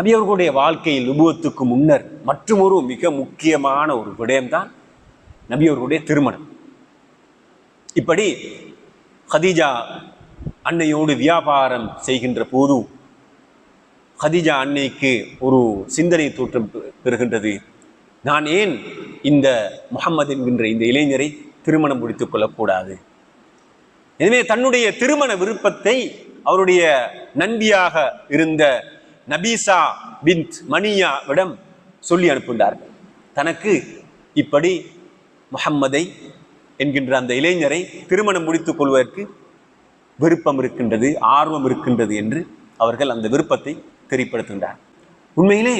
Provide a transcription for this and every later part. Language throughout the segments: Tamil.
நபி அவர்களுடைய வாழ்க்கையில் நுபுவத்துக்கு முன்னர் மற்றும் ஒரு மிக முக்கியமான ஒரு விடயம்தான் நபி அவர்களுடைய திருமணம். இப்படி ஹதீஜா அன்னையோடு வியாபாரம் செய்கின்ற போது ஹதீஜா அன்னைக்கு ஒரு சிந்தனை தோற்றம் பெறுகின்றது. நான் ஏன் இந்த முகம்மது என்கின்ற இந்த இளைஞரை திருமணம் முடித்துக் கொள்ளக்கூடாது? எனவே தன்னுடைய திருமண விருப்பத்தை அவருடைய நண்பியாக இருந்த நபீசா பின்த் மணியாவிடம் சொல்லி அனுப்புகின்றார்கள். தனக்கு இப்படி முகம்மதை என்கின்ற அந்த இளைஞரை திருமணம் முடித்துக் கொள்வதற்கு விருப்பம் இருக்கின்றது ஆர்வம் இருக்கின்றது என்று அவர்கள் அந்த விருப்பத்தை தெரிவிப்படுத்துகின்றார் உண்மையிலே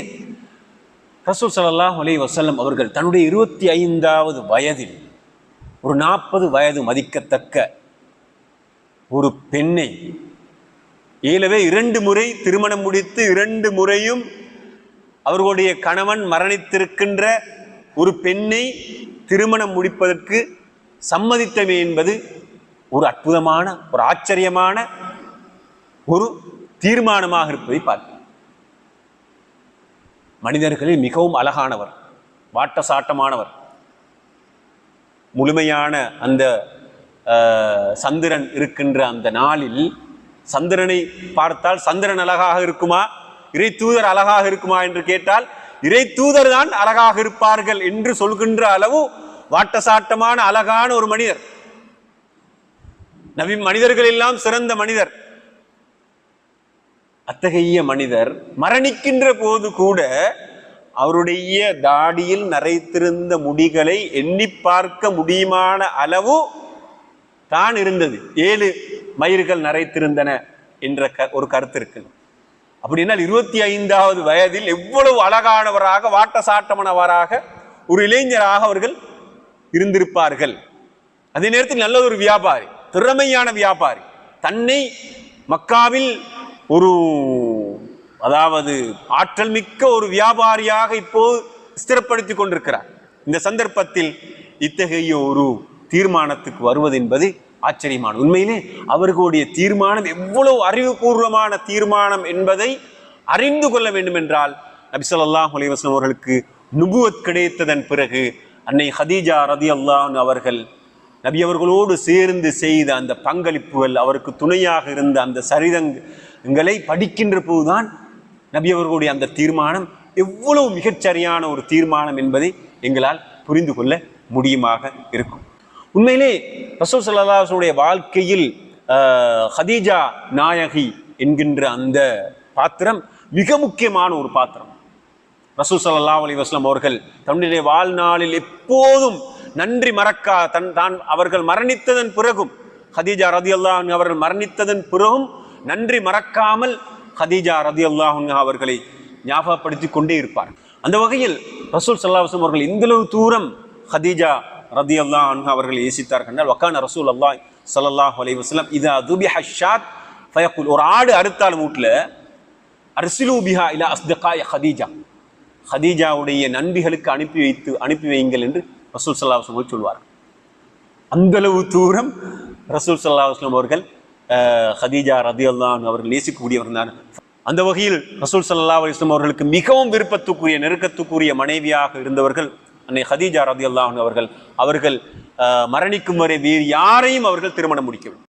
ரசூல் ஸல்லல்லாஹு அலி வசல்லம் அவர்கள் தன்னுடைய இருபத்தி ஐந்தாவது வயதில் ஒரு நாற்பது வயது மதிக்கத்தக்க ஒரு பெண்ணை ஏலவே இரண்டு முறை திருமணம் முடித்து இரண்டு முறையும் அவர்களுடைய கணவன் மரணித்திருக்கின்ற ஒரு பெண்ணை திருமணம் முடிப்பதற்கு சம்மதித்தமை என்பது ஒரு அற்புதமான ஒரு ஆச்சரியமான ஒரு தீர்மானமாக இருப்பதை பார்க்கிறோம் மனிதர்களில் மிகவும் அழகானவர் வாட்டசாட்டமானவர். முழுமையான அந்த சந்திரன் இருக்கின்ற அந்த நாளில் சந்திரனை பார்த்தால் சந்திரன் அழகாக இருக்குமா? இறை தூதர் அழகாக இருக்குமா என்று கேட்டால் இறை தூதர் தான் அழகாக இருப்பார்கள் என்று சொல்கின்ற அளவு வாட்டசாட்டமான அழகான ஒரு மனிதர். நவி மனிதர்கள் எல்லாம் சிறந்த மனிதர். அத்தகைய மனிதர் மரணிக்கின்ற போது கூட அவருடைய தாடியில் நரைத்திருந்த முடிகளை எண்ணி பார்க்க முடியுமான அளவு தான் இருந்தது. ஏழு மயிர்கள் நரைத்திருந்தன என்ற க- ஒரு கருத்து இருக்கு அப்படின்னால் இருபத்தி ஐந்தாவது வயதில் எவ்வளவு அழகானவராக வாட்டசாட்டமானவராக ஒரு இளைஞராக அவர்கள் இருந்திருப்பார்கள். அதே நேரத்தில் நல்ல ஒரு வியாபாரி திறமையான வியாபாரி. தன்னை மக்காவில் ஒரு அதாவது ஆற்றல் மிக்க ஒரு வியாபாரியாக இப்போது ஸ்திரப்படுத்தி கொண்டிருக்கிறார். இந்த சந்தர்ப்பத்தில் இத்தகைய ஒரு தீர்மானத்துக்கு வருவது என்பது ஆச்சரியமான உண்மையிலே அவர்களுடைய தீர்மானம் எவ்வளவு அறிவுபூர்வமான தீர்மானம் என்பதை அறிந்து கொள்ள வேண்டும் என்றால் நபிசல்லாஹ் ஸல்லல்லாஹு அவர்களுக்கு நுபுவத் கிடைத்ததன் பிறகு அன்னை ஹதீஜா ரதி அல்லான் அவர்கள் நபி அவர்களோடு சேர்ந்து செய்த அந்த பங்களிப்புகள் அவருக்கு துணையாக இருந்த அந்த சரிதங்களை படிக்கின்ற போதுதான் நபி அவர்களுடைய அந்த தீர்மானம் எவ்வளவு மிகச்சரியான ஒரு தீர்மானம் என்பதை எங்களால் புரிந்து கொள்ள முடியுமாக இருக்கும். உண்மையிலே ரசூல் சல்லாஹுடைய வாழ்க்கையில் ஹதீஜா நாயகி என்கின்ற அந்த பாத்திரம் மிக முக்கியமான ஒரு பாத்திரம். ரசூல் சல்லா அலி வஸ்லம் அவர்கள் தன்னுடைய வாழ்நாளில் எப்போதும் நன்றி மறக்கா தன் தான் அவர்கள் மரணித்ததன் பிறகும் ஹதீஜா ரதி அல்லாஹ் அவர்கள் மரணித்ததன் பிறகும் நன்றி மறக்காமல் ஹதீஜா ரதி அல்லாஹ் அவர்களை ஞாபகப்படுத்தி கொண்டே இருப்பார் அந்த வகையில் ரசூல் சல்லாஹ் அவர்கள் இந்தளவு தூரம் ஹதீஜா ரதியல்லாஹு அவர்களை ஏசித்தார்கள் என்றால் வக்கான ரசூல் அல்லாஹ் சல்லாஹ் அலி வஸ்லாம் இது அதுபி ஹஷாத் ஃபயக்குல் ஒரு ஆடு அறுத்தாலும் வீட்டில் அர்சிலு பிஹா இலா ஹதீஜா. ஹதீஜாவுடைய நண்பிகளுக்கு அனுப்பி வைத்து அனுப்பி வையுங்கள் என்று ரசூல் சல்லா வஸ்லம் சொல்வார் அந்தளவு தூரம் ரசூல் சல்லா வஸ்லம் அவர்கள் ஹதீஜா ரதி அவர்கள் நேசிக்கக்கூடியவர் தான் அந்த வகையில் ரசூல் சல்லா அலிஸ்லாம் அவர்களுக்கு மிகவும் விருப்பத்துக்குரிய நெருக்கத்துக்குரிய மனைவியாக இருந்தவர்கள் அன்னை ஹதீஜா ரதி அவர்கள் அவர்கள் மரணிக்கும் வரை வேறு யாரையும் அவர்கள் திருமணம் முடிக்கவில்லை.